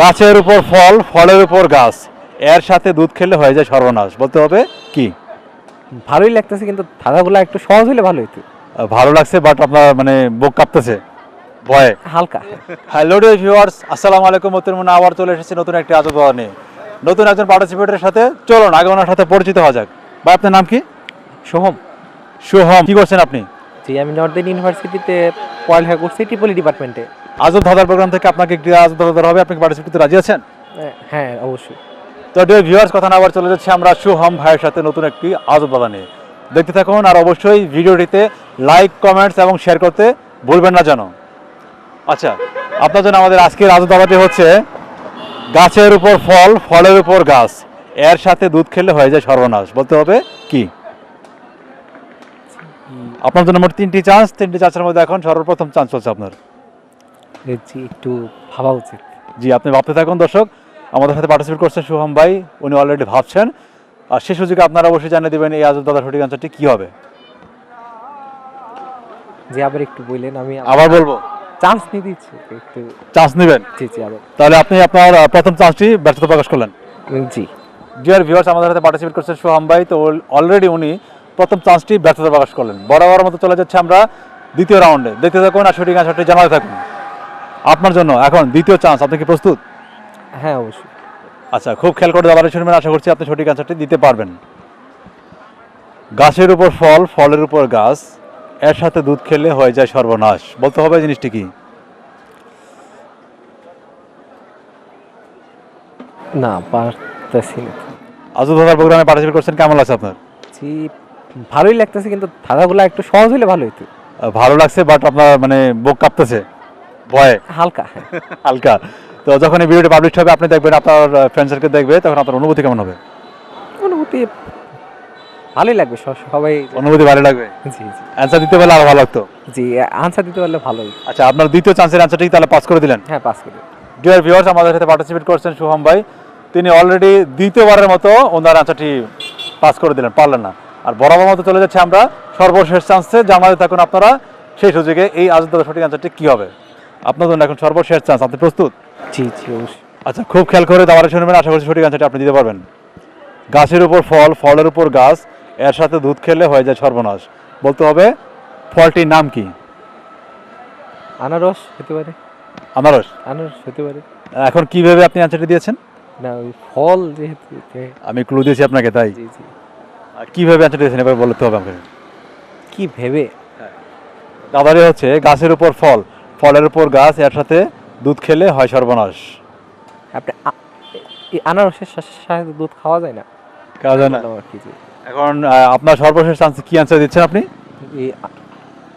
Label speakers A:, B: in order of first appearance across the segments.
A: গাছের উপর ফল ফলের উপর গাছ এর সাথে দুধ খেলে হয়ে যায় সর্বনাশ। বলতে হবে কি?
B: ভালোই লাগতেছে কিন্তু ধাঁধাগুলো একটু সহজ হলে ভালো হতো
A: ভালো লাগছে বাট আপনার মানে বুক কাঁপতেছে ভয়ে।
B: হালকা।
A: হ্যালো ডিয়ার ভিউয়ার্স আসসালামু আলাইকুম নতুন মনে আবার চলে এসেছি নতুন একটি আজব নিয়ে। নতুন একজন পার্টিসিপেটের সাথে চলুন আগে ওনার সাথে পরিচিত হওয়া যাক। ভাই আপনার নাম কি?
B: সোহম।
A: সোহম কি করছেন আপনি?
B: জি আমি নর্দার্ন ইউনিভার্সিটিতে পড়ালেখা করছি টিপলি ডিপার্টমেন্টে
A: আজব ধাঁধার প্রোগ্রাম থেকে আপনাকে একটি আজব ধাঁধা দেওয়া হবে। আপনি পার্টিসিপেট করতে রাজি আছেন?
B: হ্যাঁ অবশ্যই।
A: তো ডিয়ার ভিউয়ার্স কথা না আবার চলে যাচ্ছে আমরা সোহম ভাইয়ের সাথে নতুন একটি আজব ধাঁধা নিয়ে। দেখতে থাকুন আর অবশ্যই ভিডিওটিতে লাইক কমেন্টস এবং শেয়ার করতে ভুলবেন না যেন। আচ্ছা আপনার জন্য আমাদের আজকের আজব ধাঁধাটি হচ্ছে গাছের উপর ফল ফলের উপর গাছ। এর সাথে দুধ খেলে হয়ে যায় সর্বনাশ। বলতে হবে কি? আপনার জন্য মোট তিনটি চান্স তিনটি চান্সের মধ্যে এখন সর্বপ্রথম চান্স হচ্ছে আপনার।
B: একটু ভাবা উচিত।
A: জি আপনি ভাবতে থাকুন দর্শক আমাদের সাথে পার্টিসিপেট করছেন শুভম ভাই উনি অলরেডি ভাবছেন। আর সে সুযোগে আপনারা অবশ্যই জানিয়ে দেবেন এই আজব দাদা সঠিক আনসারটি কী হবে।
B: যে আবার একটু বললেন আমি
A: আবার বলব?
B: চান্স নিয়ে দিচ্ছি একটু।
A: চান্স নেবেন?
B: জি জি আবার।
A: তাহলে আপনি আপনার প্রথম চান্সটি ব্যর্থতা প্রকাশ করলেন।
B: জি।
A: ডিয়ার ভিউয়ার্স আমাদের সাথে পার্টিসিপেট করছেন শুভম ভাই তো অলরেডি উনি প্রথম চান্সটি ব্যর্থতা প্রকাশ করলেন। বরাবর মতো চলে যাচ্ছে আমরা দ্বিতীয় রাউন্ডে। দেখতে থাকুন আর সঠিক আনসারটি জানাতে থাকুন। আপনার জন্য এখন দ্বিতীয় চান্স আপনি কি প্রস্তুত?
B: হ্যাঁ অবশ্যই।
A: আচ্ছা খুব খেয়াল করে দাবারে শুনবেন আশা করছি আপনি সঠিক আনসারটি দিতে পারবেন। গাছের উপর ফল ফলের উপর গাছ এর সাথে দুধ খেলে হয়ে যায় সর্বনাশ। বলতে হবে জিনিসটি কি?
B: না পারতেছি
A: আজু দাদার প্রোগ্রামে পার্টিসিপেট করছেন কেমন লাগছে আপনার?
B: জি ভালোই লাগতেছে কিন্তু ধাঁধাগুলো একটু সহজ হলে ভালো
A: আহ, ভালো লাগছে বাট আপনার মানে বুক কাঁপতেছে। ভয়ে?
B: হালকা।
A: হালকা। তো যখন এই ভিডিওটি পাবলিশ হবে আপনি দেখবেন আপনার ফ্রেন্ড সার্কেল দেখবে তখন আপনার অনুভূতি কেমন হবে?
B: অনুভূতি ভালোই লাগবে সবাই
A: অনুভূতি ভালো লাগবে?
B: জি জি।
A: অ্যান্সার দিতে পারলে আরও ভালো লাগতো?
B: জি আনসার দিতে পারলে ভালোই।
A: আচ্ছা আপনার দ্বিতীয় চান্সের অ্যান্সারটি তাহলে পাস করে দিলেন?
B: হ্যাঁ পাস করি
A: ডিয়ার ভিউয়ার্স আমাদের সাথে পার্টিসিপেট করছেন শুভম ভাই। তিনি অলরেডি দ্বিতীয়বারের মতো ওনার আনসারটি পাস করে দিলেন পারলেন না। আর বরাবর মতো চলে যাচ্ছে আমরা সর্বশেষ চান্সে। জানাতে থাকুন আপনারা সেই সুযোগে এই আজদার সঠিক আনসারটি কী হবে? আপনার জন্য এখন সর্বশেষ চান্স আপনি প্রস্তুত?
B: জি জি অবশ্যই।
A: আচ্ছা খুব খেয়াল করে দাবারে শুনবেন আশা করছি সঠিক আনসারটি আপনি দিতে পারবেন। গাছের উপর ফল ফলের উপর গাছ এর সাথে দুধ খেলে হয়ে যায় সর্বনাশ। বলতে হবে ফলটির নাম কি?
B: আনারস হতে পারে।
A: আনারস?
B: আনারস হতে পারে।
A: এখন কীভাবে আপনি আনসারটি দিয়েছেন?
B: না ওই ফল যেহেতু
A: আমি ক্লু দিয়েছি আপনাকে তাই।
B: জি জি।
A: কীভাবে আনসারটি দিয়েছেন এবার বলতে হবে আমাকে।
B: কি ভেবে?
A: দাদারে হচ্ছে গাছের উপর ফল। ফলের উপর গাছ এর সাথে দুধ খেলে হয় সর্বনাশ।
B: আপনি আনারসের সাথে দুধ খাওয়া যায় না?
A: কাজ হয় না। এখন আপনার সর্বশেষ চান্স কি অ্যান্সার দিচ্ছেন আপনি?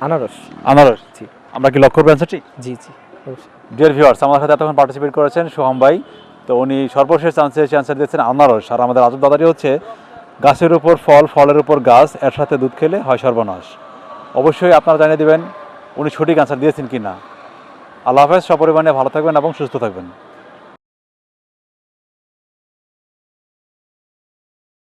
B: আনারস।
A: আনারস।
B: জি।
A: আমরা কি লক্ষ্য করব অ্যান্সারটি
B: জি জি
A: ডিয়ার ভিউয়ার্স আমার সাথে এতক্ষণ পার্টিসিপেট করেছেন সোহম ভাই। তো উনি সর্বশেষ চান্সে অ্যান্সার দিয়েছেন আনারস। আর আমাদের আজব দাদাটি হচ্ছে গাছের উপর ফল, ফলের উপর গাছ, এর সাথে দুধ খেলে হয় সর্বনাশ। অবশ্যই আপনারা জানিয়ে দেবেন, উনি সঠিক আনসার দিয়েছেন কি না আল্লাহ হাফেজ সপরিমাণে ভালো থাকবেন এবং সুস্থ থাকবেন।